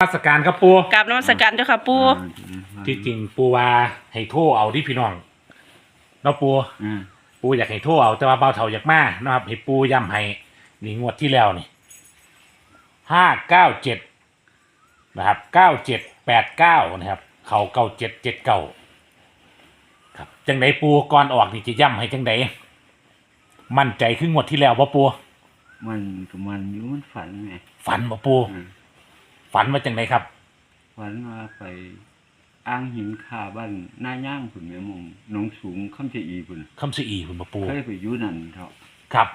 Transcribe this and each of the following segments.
มาสการครับปูกราบนมัสการเจ้าค่ะปูที่จริงปูว่าให้โทรเอาที่พี่น้องเนาะปูอืมปูอยากให้โทรเอาแต่ว่าเบาเถาอยากมานะครับให้ปูย้ำให้นี่งวดที่แล้วนี่ห้าเก้าเจ็ดนะครับเก้าเจ็ดแปดเก้านะครับ เขาเก้าเจ็ดเจ็ดเก้าครับจังไดปูก่อนออกนี่จะย้ำให้จังไดมั่นใจขึ้นงวดที่แล้วป่ปูมันก็มันอยู่มันฝันไงฝันป่ปูอืม ฝันมาจังไดครับ ฝันว่าไปอ้างหินคาบ้านหน้าย่างผุนแม่มงหน้องสูงคำเจอีผุนคำสีอีคุณป่ปูเคยไปอยู่นั่นเถอะครับ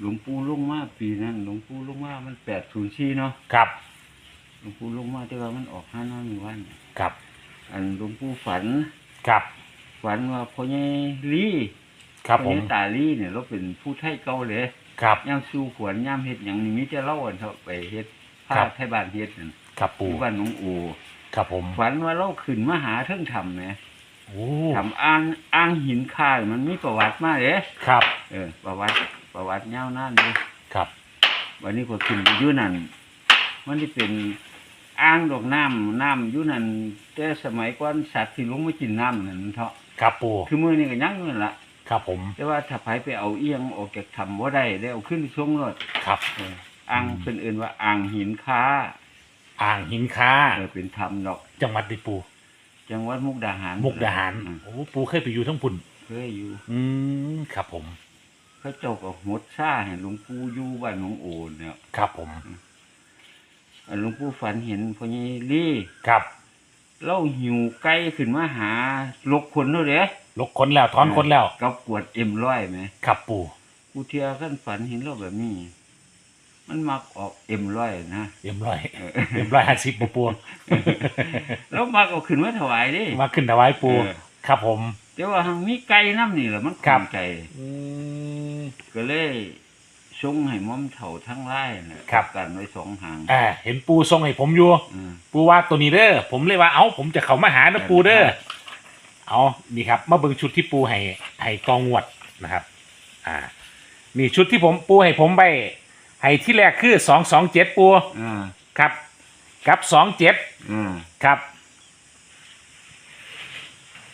หลวงปู่ลงมาปีนั้นหลวงปู่ลงมามันแปดศูนย์สี่เนาะครับหลวงปู่ลงมาแต่ว่ามันออกห้าน้อยหนึ่งวัน ครับอันหลวงปู่ฝัน ครับฝันว่าพ่อใหญ่ลี่ครับผพ่อมใหญ่ตาลี่เนี่ยเราเป็นผู้ไทยเก่าเลยครับ ย่ามสู้ขวนย่ามเฮ็ดอย่างนี้มิจะเล่าอันเถอะไปเฮ็ดผ้าครับ ไทยบ้านเฮ็ดนั่น ครับอปูยู่บ้านหน้องอูครับผมฝันว่าเราขึ้นมาหาเทิงทำไหมโอ้ทำอ้างอ้างหินคายมันมีประวัติมาเลยครับ เออ ประวัติประวัติยาวนานเลยครับ วันนี้ก็ขึ้นไปอยู่นั่นมันที่เป็นอ้างดอกน้ำน้ำอยู่นั่นแต่สมัยก่อนสัตว์ที่ลงมากินน้ำนั่นเถาะครับปูคือมือนี่ก็ยังอยู่นั่นละครับผม แต่ว่าถ้าไผไปเอาเอียงออกจากถ้ำว่าได้ได้เอาขึ้นชงรถครับ เอออ้างเป็นเอื่นว่าอ่างหินค้า อ่างหินค้า เออเป็นถ้ำดอก จังหวัดดิปู จังหวัดมุกดาหารมุกดาหาร อืมโอ้ปูเคยไปอยู่ทั้งปุ่น เคยอยู่อืมครับผมพระเจ้าก็หดซ่าเห็นหลวงปู่อยู่บ้านหนองโอนเนี่ยครับผม อันหลวงปู่ฝันเห็นพ่อใหญ่ลี่ครับ เล่าหิวไก่ขึ้นมาหาลกคนด้วยเด้ลกคนแล้วถอนคนแล้ว กับกวดเอ็มร้อยไหม ครับปู กูเทียขั้นฝันเห็นเราแบบนี้ มันมักออกเอ็มร้อยนะ เอ็มร้อยเออเอ็มร้อยห้าสิบปูปูแล้วมักเอาขึ้นมาถวายเดิมาขึ้นถวายปูเออ ครับผม แต่ว่าหังมีไก่น้ำนี่แหละมันครับ ไก่อืม ก็เลยชงให้ม้อมเถ่าทั้งไร่น่ะครับ กันไว้สองหางอ่าเห็นปูทรงให้ผมอยู่ อืม ปูว่าตัวนี้เด้อผมเลยว่าเอ้าผมจะเข้ามาหานะปูเด้อเอานี่ครับ มาเบิ่งชุดที่ปูให้ให้กองงวดนะครับ อ่า นี่ชุดที่ผมปูให้ผมไป ให้ที่แรกคือสองสองเจ็ดปูอ่าครับ กับสองเจ็ดอ่าครับ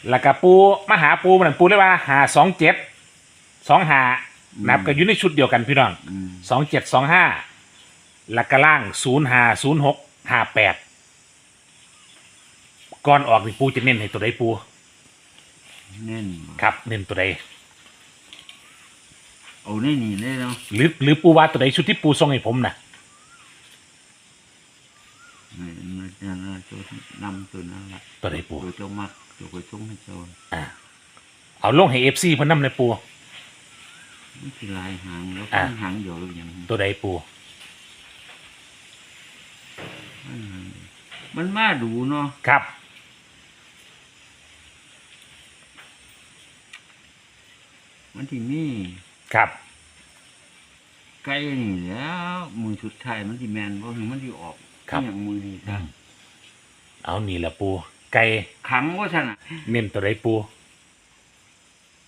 แล้วก็ปูมาหาปูมันนปูเลยว่าหาสองเจ็ดสองหานับก็อยู่ในชุดเดียวกันพี่น้องอืมสองเจ็ดสองห้าแล้วก็ล่างศูนย์ห้าศูนย์หกห้าแปดก่อนออกนี่ปูจะเน้นให้ตัวใดปูแน่นครับ เน้นตัวใด เอาแน่นี่เลยเนาะหรือหรือปูว่าตัวใดชุดที่ปูทรงให้ผมนะนี่มันจะน่าจะนำตัวนั้นละตัวใดปูตัวเจ้ามักตัวก็ชงให้เจ้าอ่าเอาลงให้เอฟซีพนน้ำเลยปูมันคือลายหางแล้วอ่าหางเดียวหรือยังตัวใดปูมันหางมันมาดูเนาะครับมันที่นี่ ครับ ไก่นี่แหล้วมือสุดท้ายมันที่แมนเพราะมันที่ออกครับ อหย่างมือนี่อืมเอานี่แหละปู ไก่ขังว่าฉันอะเน้นตัวใดปู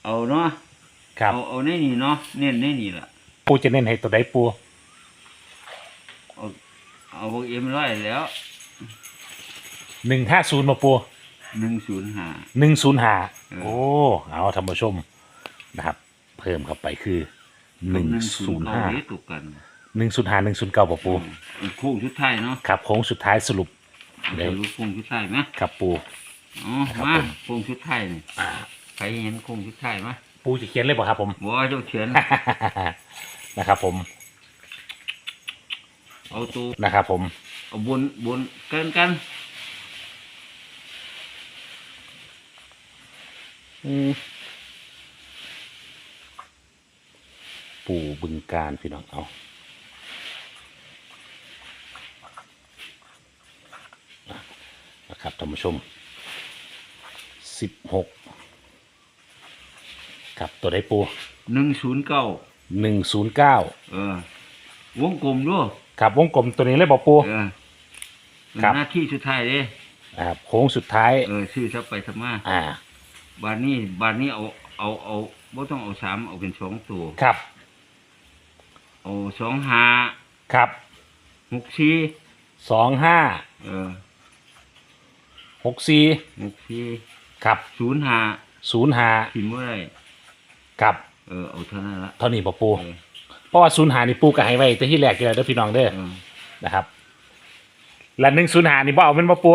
เอาเนาะครับ เอาเอาในนี่เนาะเน้นในนี่ล่ะ ปูจะเน้นให้ตัวใดปู เอาเอาพวกเอ็มร้อยแล้วหนึ่งห้าศูนย์มาปูหนึ่งศูนย์ห้าหนึ่งศูนย์ห้าเออโอ้ เอาท่านผู้ชมนะครับเพิ่มเข้าไปคือหนึ่งศูนย์ห้าเก้ตุกกันหนึ่งศูนย์ห้าหนึ่งศูนย์เก้าปูอืมโค้งชุดท้ายเนาะครับโค้งสุดท้ายสรุปเดี๋ยวจะรู้โค้งชุดท้ายไหมครับปูอ๋อครับมาผมโค้งชุดท้ายนี่อ่าใครเห็นโค้งชุดท้ายไหมปูจะเขียนเลยบ่ครับผมบ่เจ้าเขียนนะครับผม เอาตัวนะครับผมเอาบนบนกันกัน ปูบึงการพี่น้องเอาอะนะครับท่านผู้ชมสิบหกครับตัวได้ปู หนึ่งศูนย์เก้าหนึ่งศูนย์เก้าเออ วงกลมด้วยครับวงกลมตัวนี้เลยบอกปู เออเป็นครับ หน้าที่สุดท้ายเด้อ่าโค้งสุดท้าย เออชื่อทับไปทับมาอ่า บานนี้บานนี้เอาเอาเอาบ่ต้องเอาสามเอาเป็นสองตัว ครับ เอาสองห้าครับหกสี่สองห้าเออหกสี่หกสี่ครับศูนย์ห้าศูนย์ห้าพิมพ์ว่าไรครับเออเอาเท่านั้นละเท่านี้ปะปู เออเพราะว่าศูนย์หานี่ปูก็ให้ไว้แต่ที่แรกอยู่แล้วเด้อพี่น้องเด้อเออนะครับและหนึ่งศูนย์หานี่บ่เอาเป็นบ่ปู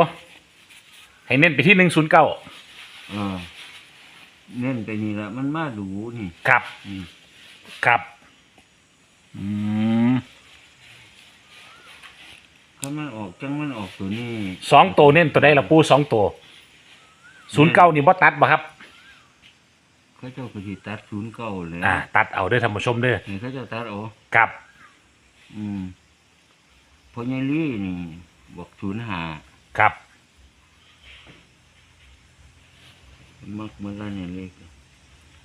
ให้เน้นไปที่หนึ่งศูนย์เก้าเออเน้นไปนี่ละมันมาดูนี่ครับอืมครับอืม ถ้ามันออก จังมันออกตัวนี้สองตัวเน้นตัวใดละปูสองตัวศูนย์เก้านี่บ่ตัดบ่ครับเขาเจ้าก็สิตัดศูนย์เก้าเลยอ่าตัดเอาเด้อท่านผู้ชมเด้อเห็นเขาเจ้าตัดเอาครับอืมเพอยายลี่นี่บอกศูนย์ห้าครับมักเมื่อกันเนี่ยเลข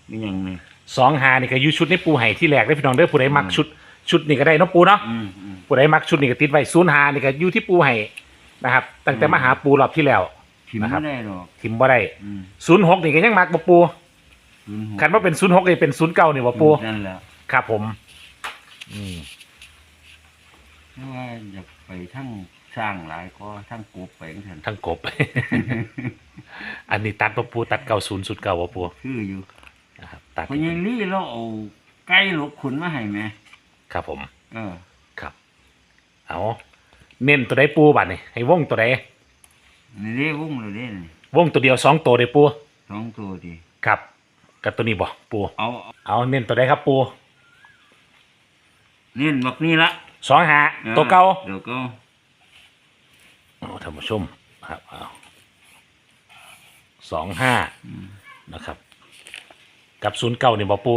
ไม่ยังไงสองหานี่ก็อยู่ชุดนี้ปูให้ที่แรกได้อพี่น้องเด้อผู้ใดมักชุด ชุดนี่ก็ได้เนาะปูเนาะอืมอืมผู้ใดมักชุดนี่ก็ติดไว้ศูนย์หานี่ก็อยู่ที่ปูให้นะครับ ตั้งแต่อืมมาหาปูรอบที่แล้ว พิมพ์นะครับ ไม่ได้หรอกทิมบ่ได้อืมศูนย์หกนี่ก็ยังมักบ่ปูศูนย์หกคันว่าเป็นศูนย์หกนี่เป็นศูนย์เก้านี่บ่ปูนั่นแหละครับผมอืมเพราะว่าอยากไปทั้งสร้างหลายก็ทั้งกบไปทั้งทันทั้งกบ อันนี้ตัดบ่ปูตัดเก้าศูนย์ศูนย์เก้าบ่ปูคืออยู่นะครับตัด เพอยายลี่เราเอาไก่หลกขุนมาให้ไหม ครับผม เออครับ เอาเน้นตัวใดปูบัดนี่ให้วงตัวใดนี่เด้วงเลยเด้นี่วงตัวเดียวสองตัวเด้ปูสองตัวดีครับกับตัวนี้บ่ปูเอาเอาเน้นตัวใดครับปูเน้นบักนี่ละสองหาออตัวเก่าเดี๋ยวก็เอาท่านผู้ชมครับเอาสองห้าอืมนะครับ กับศูนย์เก้านี่บ่ปู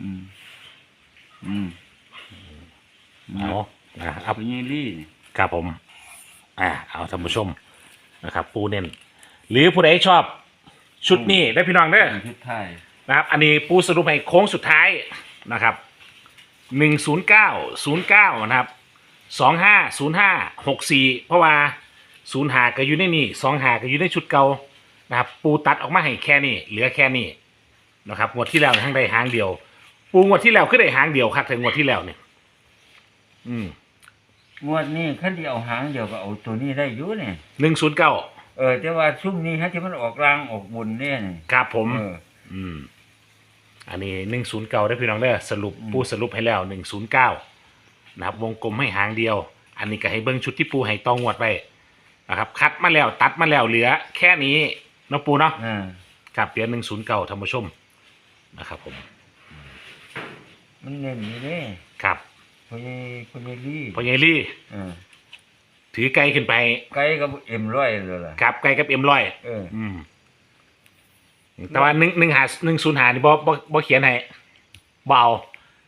อืมอืม เอาอะเอาเอาเพอยายลี่นี่ครับผม อ่า เอาท่านผู้ชมนะครับ ปูเน้นหรือผู้ใดชอบ ชุดนี้ได้พี่น้องเด้อชุดไทยนะครับ อันนี้ปูสรุปให้โค้งสุดท้ายนะครับ หนึ่งศูนย์เก้าศูนย์เก้านะครับ สองห้าศูนย์ห้าหกสี่เพราะว่าศูนย์หาก็อยู่ในนี่สองหาก็อยู่ในชุดเก่านะครับ ปูตัดออกมาให้แค่นี้เหลือแค่นี้นะครับงวดที่แล้วทั้งได้หางเดียว ปูงวดที่แล้วคือได้หางเดียวครับแต่งวดที่แล้วเนี่ย อืมงวดนี้ขั้นที่เอาหางเดียวก็เอาตัวนี้ได้อยู่เนี่ยหนึ่งศูนย์เก้าเออแต่ว่าช่วงนี้ฮะที่มันออกรางออกบนเนี่ยนี่ครับผม เออ อืม อันนี้หนึ่งศูนย์เก้าได้พี่น้องเด้อสรุปอืม ปูสรุปให้แล้วหนึ่งศูนย์เก้านะครับ วงกลมให้หางเดียว อันนี้ก็ให้เบิ้งชุดที่ปูให้ตองวดไปนะครับ คัดมาแล้วตัดมาแล้วเหลือ แค่นี้เนาะปูเนาะ อ่าครับเหลือหนึ่งศูนย์เก้าท่านผู้ชมนะครับผม มันเน้นอยู่เด้ครับ พอยายพอยายลี่พอใหญ่ลี่เออถือไกลขึ้นไป ไก่กับเอ็มร้อยเลยล่ะครับไกลกับเอ็มร้อยเอออืมแต่ว่าหนึ่งหนึ่งหาหนึ่งศูนย์หานี่บ่บ่บ่เขียนให้บ่เอา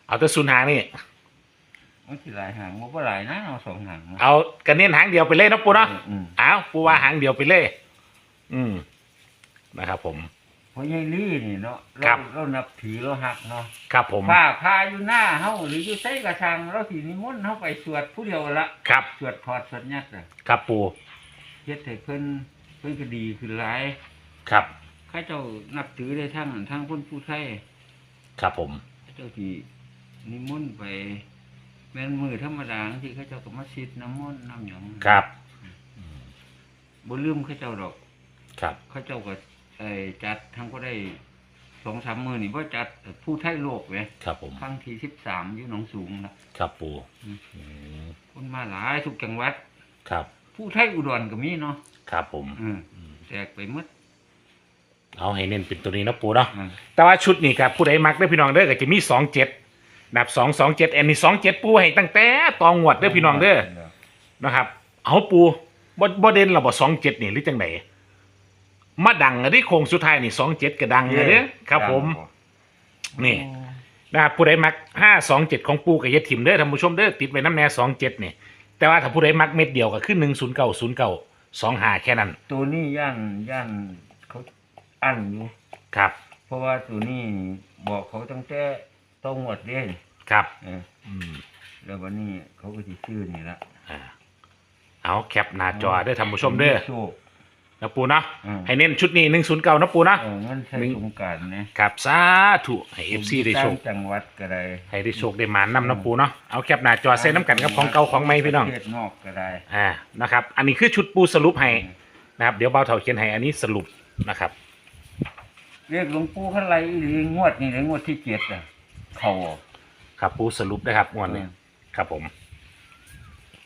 เอาแต่ศูนย์หานี่ มันสิหลายหางมันก็หลายนะเอาสองหางนะเอากระเน้นหางเดียวไปเลยเนาะปูเนาะ อืมอ้าวปูว่าหางเดียวไปเลย อืม นะครับผม พอยายลี่นี่เนาะครัเราบ เรานับถือเราหักเนาะครับผม ผ้าผ้าอยู่หน้าเฮาหรืออยู่ใส่กระชังเราสินิมนต์เฮาไปสวดผู้เดียวละครับ สวดพอดสวดยักษ์อะครับปูเฮ็ดให้เพิ่นเพิ่นก็ดีขึ้นหลายครับ ข้าเจ้านับถือได้ทั้งทั้งคนผู้ไทยครับผม ข้าเจ้าที่นิมนต์ไป แม่นมือธรรมดาที่ข้าเจ้าก็มาซิดน้ำมนต์น้ำหยองครับ บ่ลืมข้าเจ้าดอก ครับ ข้าเจ้าก็ ไอ้จัดทั้งก็ได้สองสามมือนี่บ่จัดผู้ไทยโลกเว้ยครับผม ครั้งที่สิบสามอยู่หนองสูงนะครับปูอืมอืมคนมาหลายทุกจังหวัด ครับ ผู้ไทยอุดรก็มีเนาะครับผมอืมอืมแจกไปหมด เอาให้เน้นเป็นตัวนี้เนาะปูเนาะอ่าแต่ว่าชุดนี้ครับผู้ใดมักเด้อพี่น้องเด้อก็จะมีสองเจ็ดนับสองสองเจ็ดอันนี้สองเจ็ดปูให้ตั้งแต่ตองหวดเด้อพี่น้องเด้อ นะครับ เอาปูบ่บ่เด่นหรอบ่สองเจ็ดนี่หรือจังไหน มาดังอะที่โค้งสุดท้ายนี่สองเจ็ดก็ดังเลยเด้อครับผม นี่นะครับผู้ใดมักห้าสองเจ็ดของปูกับยะถิ่มเด้อท่านผู้ชมเด้อติดไว้น้ำแน่สองเจ็ดนี่แต่ว่าถ้าผู้ใดมักเม็ดเดียวก็ขึ้นหนึ่งศูนย์เก้าศูนย์เก้าสองหาแค่นั้น ตัวนี้ย่านย่านเขาอั้นอยู่ครับ เพราะว่าตัวนี้บอกเขาตั้งแต่ต้องหมดเด้นครับ เอออืมแล้ววันนี้เขาก็สิชื่อนี่ละอ่าเอาแคปหน้าจอเด้อท่านผู้ชมเด้อโชค นะปูเนาะอืม ให้เน้นชุดนี้หนึ่งศูนย์เก้านะปูเนาะเออมันใช้หนึ่ง สงกรารนะครับสาธุให้เอฟซีได้โชค ต่างจังหวัดก็ได้ให้ได้โชคได้หมานนำนะปูเนาะเอาแคปหน้าจอเส้นน้ำกันกับของเก่าของใหม่พี่น้อง ประเทศนอกก็ได้ อ่า นะครับ อันนี้คือชุดปูสรุปให้นะครับ เดี๋ยวเบาเถาเขียนให้ อันนี้สรุปนะครับ เรียกหลวงปู่ขันไรอีหลีงวดนี่เลยงวดที่เจ็ดอะ เขาอะ ครับปูสรุปนะครับงวดนี้อืม ครับผม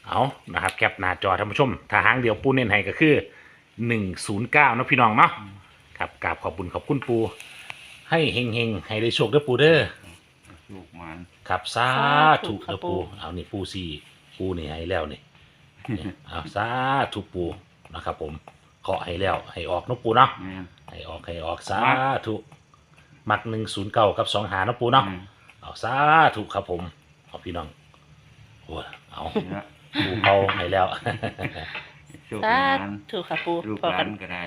เอานะครับ แคปหน้าจอท่านผู้ชมถ้าหางเดียวปูเน้นให้ก็คือ หนึ่งศูนย์เก้านะพี่น้องเนาะครับกราบขอบคุณขอบคุณปู ให้เฮงเฮงๆให้ได้โชคเด้อปูเด้อลูกมันครับสาสาธุธุครับเด้อปู่ปูเอานี่ปูสี่ปูนี่ให้แล้วนี่นี่เอาสาธุปูนะครับผมเคาะให้แล้วให้ออกเนาะปูเนาะ แม่น ให้ออกให้ออกสาธุมักหนึ่งศูนย์เก้ากับสองหาเนาะปูเนาะอืม เอาสาธุครับผมเอาพี่น้องโอ้ยเอานี่ละปูเขาให้แล้ว โชคสามันธุค่ะปูลูกพอหลากันนก็ได้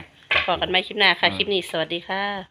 พอกันไม่คลิปหน้าค่ะ คลิปนี้สวัสดีค่ะ